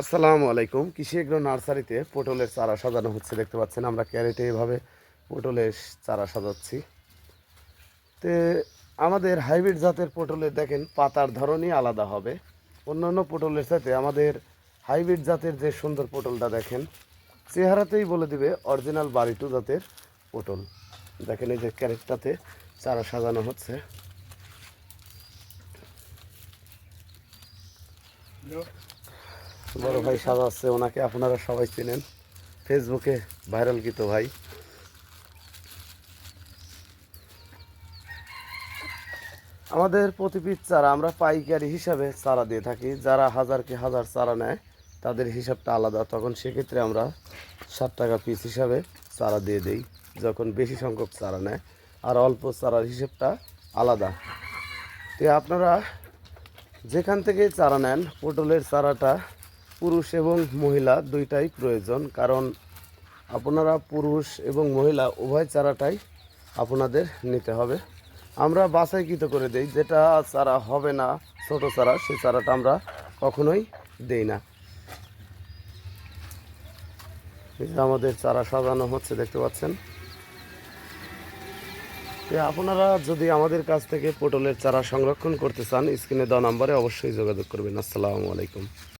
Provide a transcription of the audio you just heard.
আসসালামু আলাইকুম। কৃষি এগ্রো নার্সারিতে পটলের চারা সাজানো হচ্ছে, দেখতে পাচ্ছেন আমরা ক্যারেটে এভাবে পটলের চারা সাজাচ্ছি। তে আমাদের হাইব্রিড জাতের পটলে দেখেন, পাতার ধরনই আলাদা হবে। অন্যান্য পটলের সাথে আমাদের হাইব্রিড জাতের যে সুন্দর পটলটা দেখেন, চেহারাতেই বলে দিবে অরিজিনাল বাড়িটু জাতের পটল। দেখেন এই যে ক্যারেটটাতে চারা সাজানো হচ্ছে। বড় ভাই সাজাচ্ছে ওনাকে আপনারা সবাই চেনেন। ফেসবুকে ভাইরাল কিত ভাই। আমাদের প্রতি পিস চারা আমরা পাইকারি হিসাবে চারা দিয়ে থাকি। যারা হাজার কি হাজার চারা নেয়, তাদের হিসাবটা আলাদা। তখন সেক্ষেত্রে আমরা ষাট টাকা পিস হিসাবে চারা দিয়ে দেই, যখন বেশি সংখ্যক চারা নেয়। আর অল্প চারার হিসেবটা আলাদা। তো আপনারা যেখান থেকে চারা নেন, পটলের চারাটা পুরুষ এবং মহিলা দুইটাই প্রয়োজন, কারণ আপনারা পুরুষ এবং মহিলা, উভয় চারাটাই আপনাদের নিতে হবে। আমরা বাছাইকৃত করে দেই, যেটা চারা হবে না, ছোট চারা, সেই চারাটা আমরা কখনোই দেই না। আমাদের চারা সাজানো হচ্ছে, দেখতে পাচ্ছেন? আপনারা যদি আমাদের কাছ থেকে পটলের চারা সংরক্ষণ করতে চান, স্ক্রিনে দেওয়া নাম্বারে অবশ্যই যোগাযোগ করবেন। আসসালামু আলাইকুম।